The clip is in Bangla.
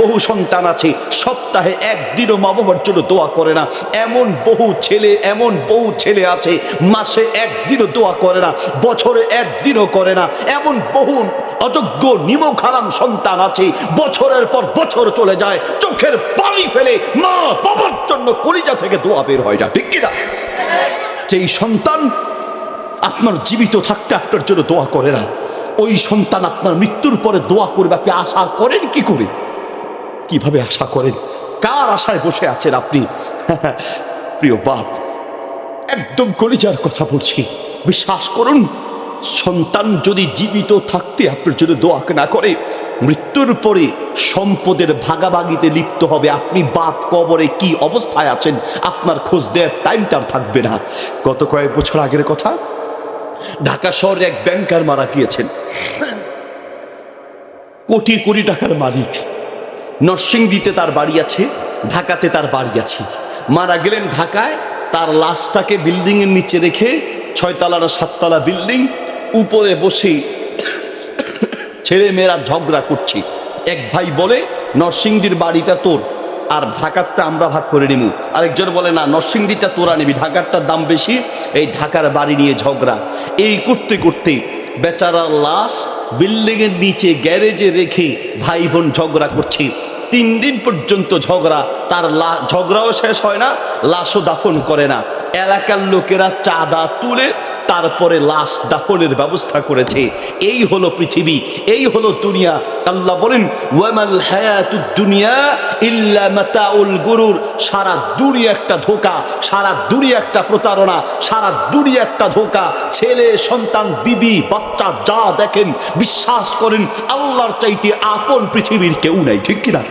বহু সন্তান আছে, সপ্তাহে একদিনও মা বাবার জন্য দোয়া করে না। এমন বহু ছেলে, এমন বহু ছেলে আছে, মাসে একদিনও দোয়া করে না, বছরে একদিনও করে না। এমন বহু অযোগ্য নিমক হারাম সন্তান আছে, বছরের পর বছর চলে যায়, চোখের পানি ফেলে মা বাবার জন্য কলিজা থেকে দোয়া বের হয়ে যায়, ঠিক কিনা যেই সন্তান আপনার জীবিত থাকতে আপনার জন্য দোয়া করে না, ওই সন্তান আপনার মৃত্যুর পরে দোয়া করবে, আপনি আশা করেন কি করে? কীভাবে আশা করেন? কার আশায় বসে আছেন আপনি? প্রিয় বাপ, একদম কলিজার কথা বলছি। বিশ্বাস করুন, সন্তান যদি জীবিত থাকতে আপনার জন্য দোয়া না করে, মৃত্যুর পরে সম্পদের ভাগাভাগিতে লিপ্ত হবে। আপনি বাপ কবরে কি অবস্থায় আছেন? আপনার খোঁজ দেওয়ার টাইমটার থাকবে না। গত কয়েক বছর আগের কথা, ঢাকা শহরে এক ব্যাংকার মারা গিয়েছেন। কোটি কোটি টাকার মালিক। নরসিংদীতে তার বাড়ি আছে, ঢাকাতে তার বাড়ি আছে। মারা গেলেন ঢাকায়, তার লাশটাকে বিল্ডিংয়ের নিচে রেখে ছয়তলা না সাততলা বিল্ডিং উপরে বসে ছেলে মেয়েরা ঝগড়া করছে। এক ভাই বলে, নরসিংদীর বাড়িটা তোর, আর ঢাকারটা আমরা ভাগ করে নিব আরেকজন বলে, না, নরসিংদীটা তোরা নিবি, ঢাকারটার দাম বেশি, এই ঢাকার বাড়ি নিয়ে ঝগড়া। এই করতে করতে বেচারার লাশ বিল্ডিংয়ের নিচে গ্যারেজে রেখে ভাই বোন ঝগড়া করছে। তিন দিন পর্যন্ত ঝগড়া, তার ঝগড়াও শেষ হয় না, লাশও দাফন করে না। এলাকার লোকেরা চাঁদা তুলে তারপরে লাশ দাফনের ব্যবস্থা করেছে। এই হলো পৃথিবী, এই হলো দুনিয়া। আল্লাহ বলেন, ওয়ামাল হায়াতুদ দুনিয়া ইল্লা মাতাউল গুরুর। সারা দুনিয়া একটা ধোকা, সারা দুনিয়া একটা প্রতারণা, সারা দুনিয়া একটা ধোকা। ছেলে, সন্তান, বিবি, বাচ্চা, যা দেখেন, বিশ্বাস করেন, আল্লাহর চাইতে আপন পৃথিবীর কেউ নাই, ঠিক কিনা?